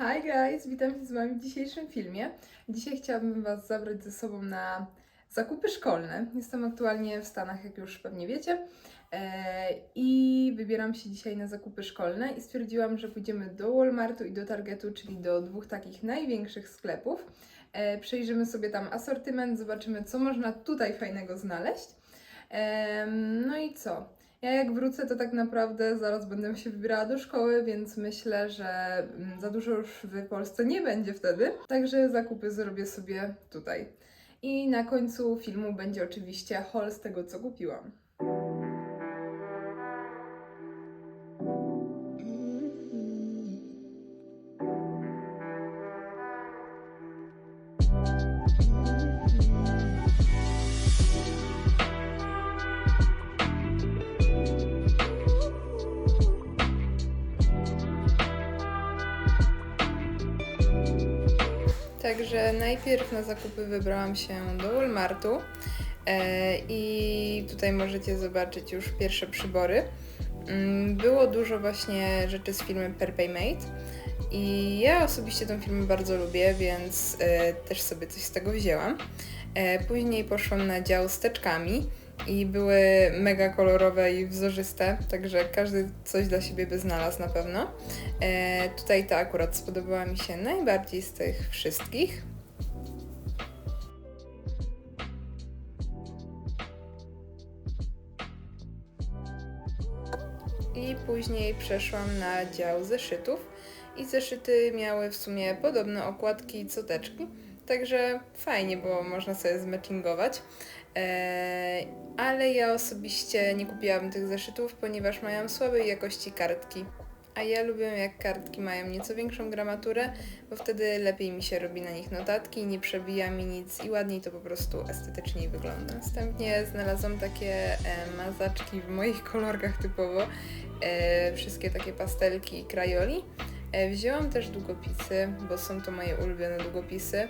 Hi guys, witam się z Wami w dzisiejszym filmie. Dzisiaj chciałabym Was zabrać ze sobą na zakupy szkolne. Jestem aktualnie w Stanach, jak już pewnie wiecie, e, i wybieram się dzisiaj na zakupy szkolne i stwierdziłam, że pójdziemy do Walmartu i do Targetu, czyli do dwóch takich największych sklepów. E, Przejrzymy sobie tam asortyment, zobaczymy, co można tutaj fajnego znaleźć. Em, No i co? Ja jak wrócę, to tak naprawdę zaraz będę się wybierała do szkoły, więc myślę, że mm, za dużo już w Polsce nie będzie wtedy. Także zakupy zrobię sobie tutaj. I na końcu filmu będzie oczywiście haul z tego, co kupiłam. Także najpierw na zakupy wybrałam się do Walmartu e, i tutaj możecie zobaczyć już pierwsze przybory. Mm, Było dużo właśnie rzeczy z firmy Perpay Made i ja osobiście tą firmę bardzo lubię, więc e, też sobie coś z tego wzięłam. E, Później poszłam na dział z teczkami i były mega kolorowe i wzorzyste, także każdy coś dla siebie by znalazł na pewno. Tutaj ta akurat spodobała mi się najbardziej z tych wszystkich. I później przeszłam na dział zeszytów i zeszyty miały w sumie podobne okładki co teczki, także fajnie, bo można sobie zmatchingować. Eee, ale ja osobiście nie kupiłam tych zeszytów, ponieważ mają słabej jakości kartki. A ja lubię jak kartki mają nieco większą gramaturę, bo wtedy lepiej mi się robi na nich notatki, nie przebija mi nic i ładniej to po prostu estetyczniej wygląda. Następnie znalazłam takie e, mazaczki w moich kolorkach typowo, e, wszystkie takie pastelki i krajoli. E, Wzięłam też długopisy, bo są to moje ulubione długopisy.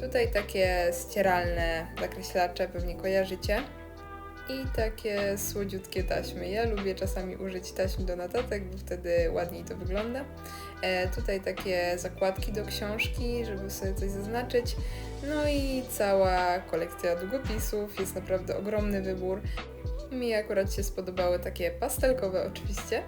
Tutaj takie ścieralne zakreślacze, pewnie kojarzycie. I takie słodziutkie taśmy. Ja lubię czasami użyć taśm do notatek, bo wtedy ładniej to wygląda. E, tutaj takie zakładki do książki, żeby sobie coś zaznaczyć. No i cała kolekcja długopisów, jest naprawdę ogromny wybór. Mi akurat się spodobały takie pastelkowe oczywiście.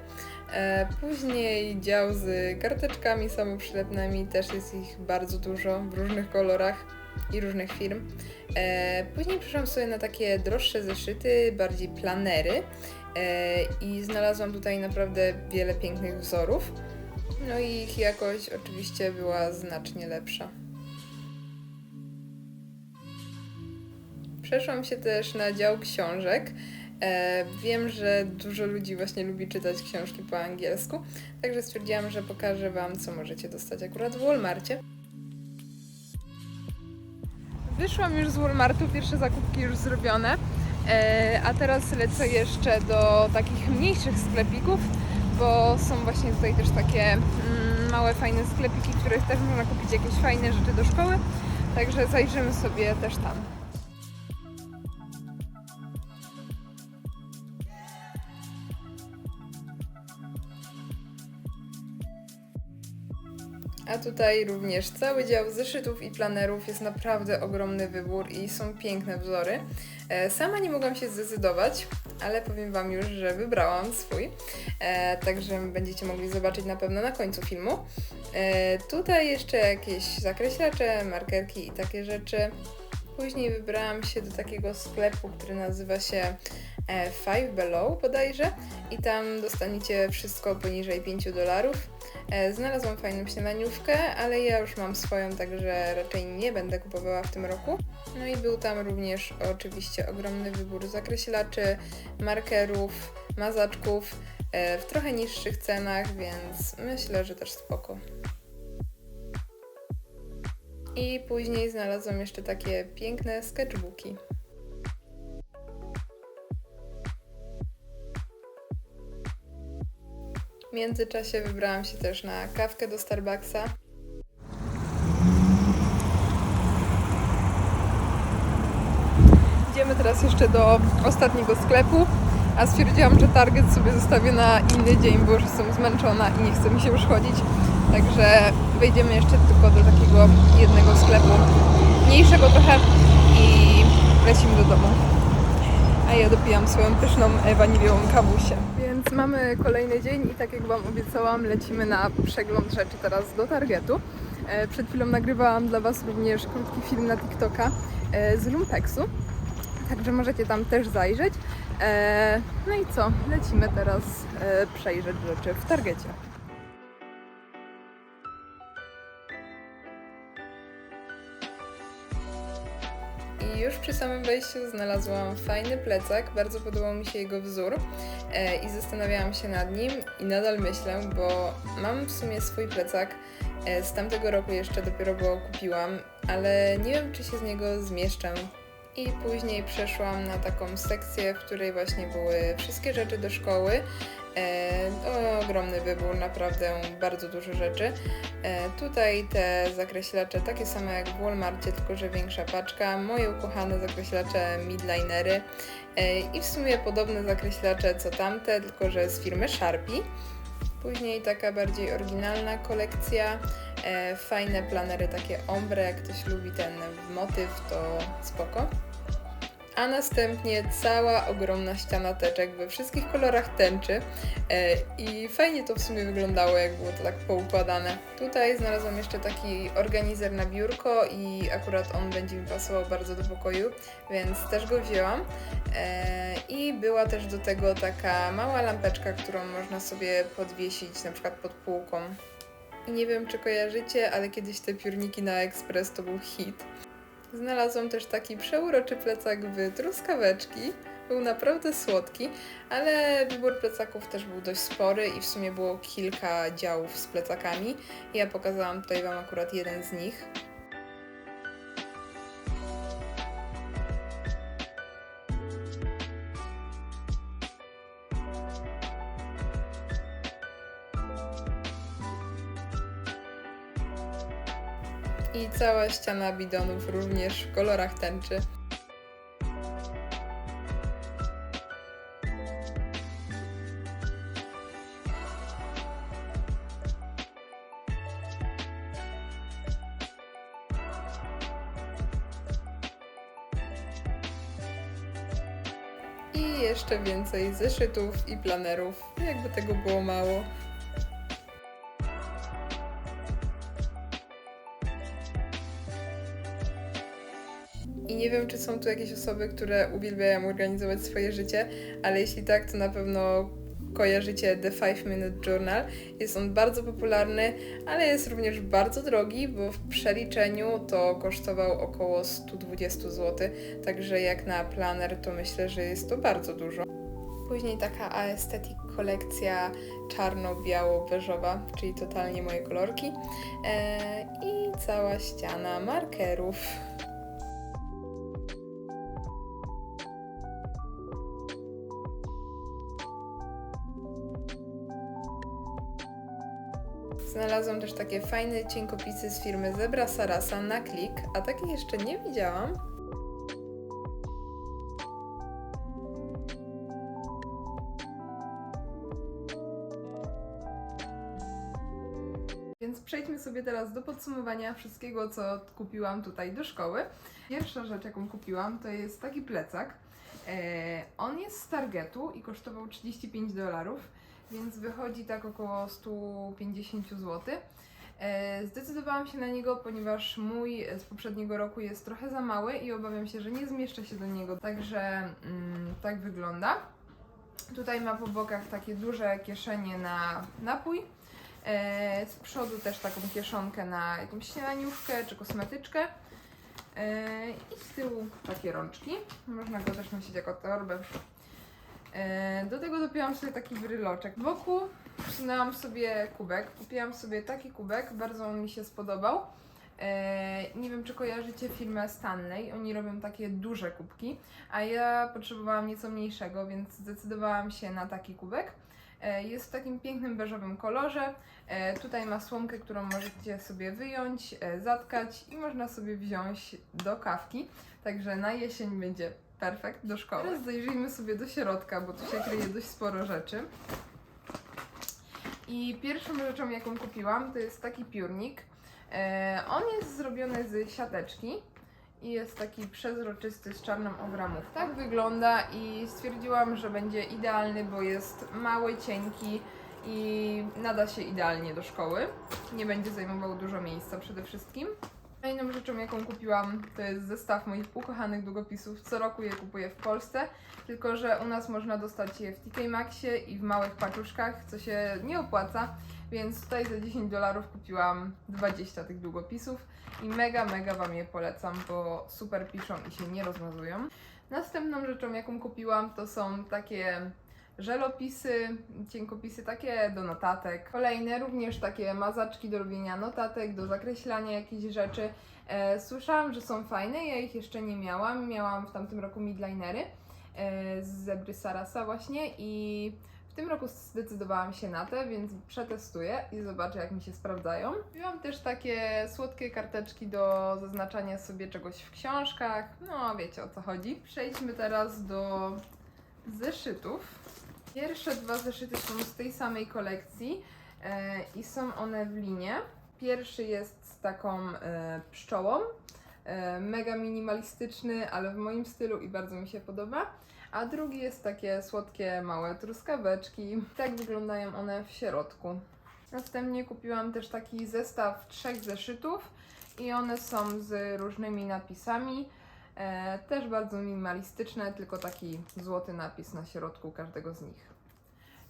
E, Później dział z karteczkami samoprzylepnymi, też jest ich bardzo dużo w różnych kolorach i różnych firm. E, Później przeszłam sobie na takie droższe zeszyty, bardziej planery e, i znalazłam tutaj naprawdę wiele pięknych wzorów. No i ich jakość oczywiście była znacznie lepsza. Przeszłam się też na dział książek. E, wiem, że dużo ludzi właśnie lubi czytać książki po angielsku, także stwierdziłam, że pokażę Wam, co możecie dostać akurat w Walmarcie. Wyszłam już z Walmartu, pierwsze zakupki już zrobione, e, a teraz lecę jeszcze do takich mniejszych sklepików, bo są właśnie tutaj też takie mm, małe, fajne sklepiki, w których też można kupić jakieś fajne rzeczy do szkoły, także zajrzymy sobie też tam. A tutaj również cały dział zeszytów i planerów jest naprawdę ogromny wybór i są piękne wzory. E, Sama nie mogłam się zdecydować, ale powiem Wam już, że wybrałam swój, e, także będziecie mogli zobaczyć na pewno na końcu filmu. E, Tutaj jeszcze jakieś zakreślacze, markerki i takie rzeczy. Później wybrałam się do takiego sklepu, który nazywa się Five Below bodajże i tam dostaniecie wszystko poniżej 5 dolarów. E, Znalazłam fajną śniadaniówkę, ale ja już mam swoją, także raczej nie będę kupowała w tym roku. No i był tam również oczywiście ogromny wybór zakreślaczy, markerów, mazaczków e, w trochę niższych cenach, więc myślę, że też spoko. I później znalazłam jeszcze takie piękne sketchbooki. W międzyczasie wybrałam się też na kawkę do Starbucksa. Idziemy teraz jeszcze do ostatniego sklepu, a stwierdziłam, że Target sobie zostawię na inny dzień, bo już jestem zmęczona i nie chce mi się już chodzić. Także wejdziemy jeszcze tylko do takiego jednego sklepu, mniejszego trochę i lecimy do domu. A ja dopijam swoją pyszną waniliową kawusię. Więc mamy kolejny dzień i tak jak Wam obiecałam, lecimy na przegląd rzeczy teraz do Targetu. E, Przed chwilą nagrywałam dla Was również krótki film na TikToka e, z Lumpeksu. Także możecie tam też zajrzeć. E, No i co? Lecimy teraz przejrzeć rzeczy w Targecie. I już przy samym wejściu znalazłam fajny plecak, bardzo podobał mi się jego wzór e, i zastanawiałam się nad nim i nadal myślę, bo mam w sumie swój plecak e, z tamtego roku jeszcze dopiero go kupiłam, ale nie wiem czy się z niego zmieszczę. I później przeszłam na taką sekcję, w której właśnie były wszystkie rzeczy do szkoły. E, ogromny wybór, naprawdę bardzo dużo rzeczy. E, tutaj te zakreślacze takie same jak w Walmartie, tylko że większa paczka. Moje ukochane zakreślacze Midlinery e, i w sumie podobne zakreślacze co tamte, tylko że z firmy Sharpie. Później taka bardziej oryginalna kolekcja, fajne planery takie ombre, jak ktoś lubi ten motyw, to spoko. A następnie cała ogromna ściana teczek we wszystkich kolorach tęczy e, i fajnie to w sumie wyglądało, jak było to tak poukładane. Tutaj znalazłam jeszcze taki organizer na biurko i akurat on będzie mi pasował bardzo do pokoju, więc też go wzięłam. E, I była też do tego taka mała lampeczka, którą można sobie podwiesić na przykład pod półką. Nie wiem, czy kojarzycie, ale kiedyś te piórniki na Express to był hit. Znalazłam też taki przeuroczy plecak w truskaweczki. Był naprawdę słodki, ale wybór plecaków też był dość spory i w sumie było kilka działów z plecakami. Ja pokazałam tutaj Wam akurat jeden z nich. I cała ściana bidonów również w kolorach tęczy. I jeszcze więcej zeszytów i planerów, jakby tego było mało. Nie wiem, czy są tu jakieś osoby, które uwielbiają organizować swoje życie, ale jeśli tak, to na pewno kojarzycie The 5 Minute Journal. Jest on bardzo popularny, ale jest również bardzo drogi, bo w przeliczeniu to kosztował około 120 zł, także jak na planer to myślę, że jest to bardzo dużo. Później taka aesthetic kolekcja czarno-biało-beżowa, czyli totalnie moje kolorki. Eee, I cała ściana markerów. Znalazłam też takie fajne cienkopisy z firmy Zebra Sarasa na klik, a takich jeszcze nie widziałam. Więc przejdźmy sobie teraz do podsumowania wszystkiego, co kupiłam tutaj do szkoły. Pierwsza rzecz, jaką kupiłam, to jest taki plecak. E, on jest z Targetu i kosztował 35 dolarów, więc wychodzi tak około 150 zł. E, Zdecydowałam się na niego, ponieważ mój z poprzedniego roku jest trochę za mały i obawiam się, że nie zmieszczę się do niego. Także mm, tak wygląda. Tutaj ma po bokach takie duże kieszenie na napój. E, z przodu też taką kieszonkę na jakąś śniadaniówkę czy kosmetyczkę. E, I z tyłu takie rączki. Można go też nosić jako torbę. E, do tego dopiłam sobie taki bryloczek. Wokół wsunęłam sobie kubek. Kupiłam sobie taki kubek, bardzo on mi się spodobał. E, nie wiem, czy kojarzycie firmę Stanley. Oni robią takie duże kubki, a ja potrzebowałam nieco mniejszego, więc zdecydowałam się na taki kubek. E, Jest w takim pięknym beżowym kolorze. Tutaj ma słomkę, którą możecie sobie wyjąć, zatkać i można sobie wziąć do kawki. Także na jesień będzie perfekt do szkoły. Teraz zajrzyjmy sobie do środka, bo tu się kryje dość sporo rzeczy. I pierwszą rzeczą, jaką kupiłam, to jest taki piórnik. E, on jest zrobiony z siateczki i jest taki przezroczysty z czarną obramówką. Tak wygląda i stwierdziłam, że będzie idealny, bo jest mały, cienki i nada się idealnie do szkoły. Nie będzie zajmował dużo miejsca przede wszystkim. Kolejną rzeczą, jaką kupiłam, to jest zestaw moich ukochanych długopisów. Co roku je kupuję w Polsce, tylko że u nas można dostać je w TK Maxie i w małych paczuszkach, co się nie opłaca, więc tutaj za 10 dolarów kupiłam 20 tych długopisów i mega, mega Wam je polecam, bo super piszą i się nie rozmazują. Następną rzeczą, jaką kupiłam, to są takie żelopisy, cienkopisy takie do notatek. Kolejne również takie mazaczki do robienia notatek, do zakreślania jakichś rzeczy. E, słyszałam, że są fajne, ja ich jeszcze nie miałam. Miałam w tamtym roku midlinery e, z zebry Sarasa właśnie i w tym roku zdecydowałam się na te, więc przetestuję i zobaczę jak mi się sprawdzają. Miałam też takie słodkie karteczki do zaznaczania sobie czegoś w książkach. No wiecie o co chodzi. Przejdźmy teraz do zeszytów. Pierwsze dwa zeszyty są z tej samej kolekcji e, i są one w linie. Pierwszy jest z taką e, pszczołą, e, mega minimalistyczny, ale w moim stylu i bardzo mi się podoba. A drugi jest takie słodkie, małe truskaweczki. Tak wyglądają one w środku. Następnie kupiłam też taki zestaw trzech zeszytów i one są z różnymi napisami. E, też bardzo minimalistyczne, tylko taki złoty napis na środku każdego z nich.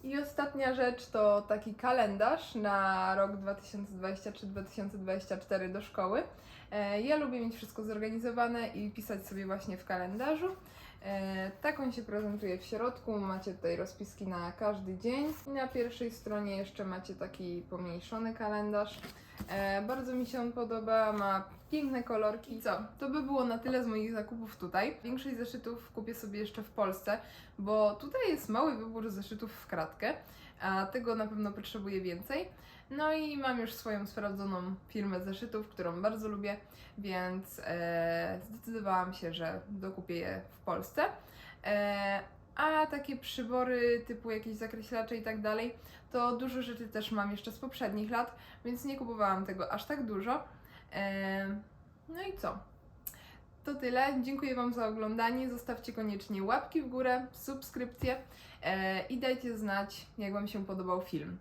I ostatnia rzecz to taki kalendarz na rok 2023-2024 do szkoły. E, ja lubię mieć wszystko zorganizowane i pisać sobie właśnie w kalendarzu. E, tak on się prezentuje w środku. Macie tutaj rozpiski na każdy dzień. Na pierwszej stronie jeszcze macie taki pomniejszony kalendarz. E, bardzo mi się on podoba, ma piękne kolorki. I co? To by było na tyle z moich zakupów tutaj. Większość zeszytów kupię sobie jeszcze w Polsce, bo tutaj jest mały wybór zeszytów w kratkę, a tego na pewno potrzebuję więcej. No i mam już swoją sprawdzoną firmę zeszytów, którą bardzo lubię, więc e, zdecydowałam się, że dokupię je w Polsce. E, a takie przybory typu jakieś zakreślacze i tak dalej, to dużo rzeczy też mam jeszcze z poprzednich lat, więc nie kupowałam tego aż tak dużo. E, no i co? To tyle. Dziękuję Wam za oglądanie. Zostawcie koniecznie łapki w górę, subskrypcję e, i dajcie znać, jak Wam się podobał film.